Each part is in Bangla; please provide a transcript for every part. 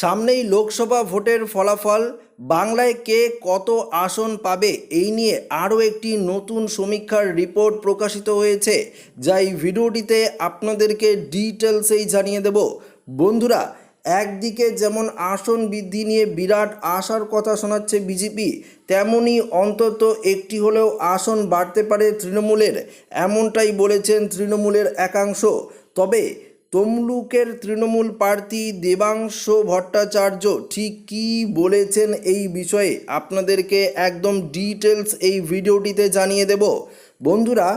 সামনেই লোকসভা ভোটের ফলাফল, বাংলায় কে কত আসন পাবে এই নিয়ে আরও একটি নতুন সমীক্ষার রিপোর্ট প্রকাশিত হয়েছে। যা এই ভিডিওটিতে আপনাদেরকে ডিটেলসেই জানিয়ে দেব। বন্ধুরা, একদিকে যেমন আসন বৃদ্ধি নিয়ে বিরাট আশার কথা শোনাচ্ছে বিজেপি, তেমনি অন্তত একটি হলেও আসন বাড়তে পারে তৃণমূলের, এমনটাই বলেছেন তৃণমূলের একাংশ। তবে তমলুকের তৃণমূল প্রার্থী দেবাংশ ভট্টাচার্য ঠিক কী বলেছেন এই বিষয়ে আপনাদেরকে একদম ডিটেলস এই ভিডিওটিতে জানিয়ে দেব। বন্ধুরা,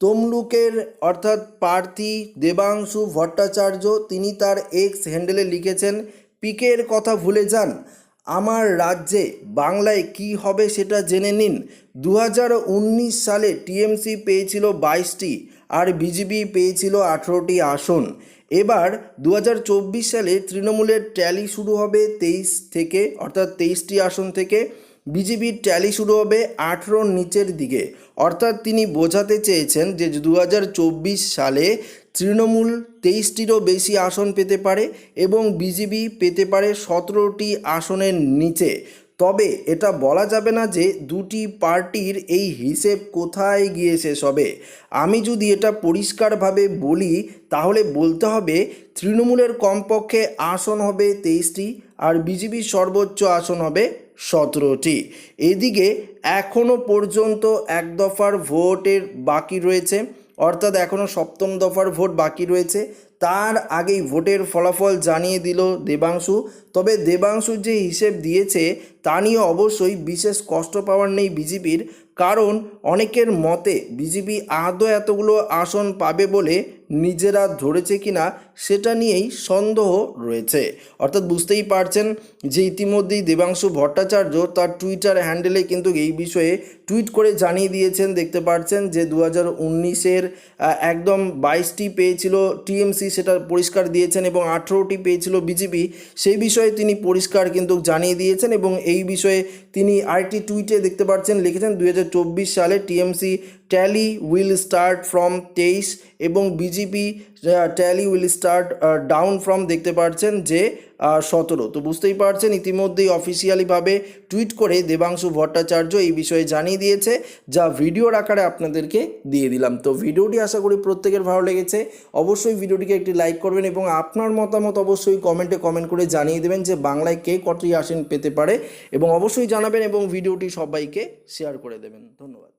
তমলুকের অর্থাৎ প্রার্থী দেবাংশু ভট্টাচার্য তিনি তার এক্স হ্যান্ডেলে লিখেছেন, পিকের কথা ভুলে যান। আমার রাজ্যে বাংলায় কি হবে সেটা জেনে নিন। দু হাজার উনিশ সালে টিএমসি পেয়েছিল বাইশটি। আর বিজেপি পেয়েছিল আঠেরোটি আসন। এবার দু হাজার চব্বিশ সালে তৃণমূলের ট্যালি শুরু হবে তেইশ থেকে, অর্থাৎ তেইশটি আসন থেকে। বিজেপির ট্যালি শুরু হবে আঠেরোর নিচের দিকে। অর্থাৎ তিনি বোঝাতে চেয়েছেন যে দু হাজার চব্বিশ সালে তৃণমূল তেইশটিরও বেশি আসন পেতে পারে এবং বিজেপি পেতে পারে সতেরোটি আসনের নিচে। তবে এটা বলা যাবে না যে দুটি পার্টির এই হিসেব কোথায় গিয়ে শেষ হবে। আমি যদি এটা পরিষ্কারভাবে বলি, তাহলে বলতে হবে তৃণমূলের কমপক্ষে আসন হবে তেইশটি আর বিজেপির সর্বোচ্চ আসন হবে সতেরোটি। এদিকে এখনও পর্যন্ত এক দফার ভোটের বাকি রয়েছে। অর্থাৎ এখনও সপ্তম দফার ভোট বাকি রয়েছে। তার আগেই ভোটের ফলাফল জানিয়ে দিল দেবাংশু। তবে দেবাংশু যে হিসেব দিয়েছে, তা নিয়ে অবশ্যই বিশেষ কষ্ট পাওয়ার নেই বিজেপির। কারণ অনেকের মতে, বিজেপি আদৌ এতগুলো আসন পাবে বলে নিজেরা ধরেছে কিনা সেটা নিয়েই সন্দেহ রয়েছে। অর্থাৎ বুঝতেই পারছেন যে ইতিমধ্যেই দেবাংশু ভট্টাচার্য তার টুইটার হ্যান্ডেলে কিন্তু এই বিষয়ে টুইট করে জানিয়ে দিয়েছেন। দেখতে পাচ্ছেন যে দু হাজার উনিশের একদম বাইশটি পেয়েছিল টিএমসি, সেটা পরিষ্কার দিয়েছেন এবং আঠেরোটি পেয়েছিল বিজেপি। সেই বিষয়ে তিনি পরিষ্কার কিন্তু জানিয়ে দিয়েছেন এবং এই বিষয়ে তিনি আরেকটি টুইটে দেখতে পাচ্ছেন লিখেছেন দু হাজার চব্বিশ সালে TMC tally will start from তেইশ এবং BJP tally will start down from দেখতে পাচ্ছেন যে সতেরো। তো বুঝতেই পারছেন, ইতিমধ্যেই অফিসিয়ালিভাবে টুইট করে দেবাংশু ভট্টাচার্য এই বিষয়ে জানিয়ে দিয়েছে, যা ভিডিওর আকারে আপনাদেরকে দিয়ে দিলাম। তো ভিডিওটি আশা করি প্রত্যেকের ভালো লেগেছে। অবশ্যই ভিডিওটিকে একটি লাইক করবেন এবং আপনার মতামত অবশ্যই কমেন্টে কমেন্ট করে জানিয়ে দেবেন যে বাংলায় কে কটি আসন পেতে পারে এবং অবশ্যই জানাবেন এবং ভিডিওটি সবাইকে শেয়ার করে দেবেন। ধন্যবাদ।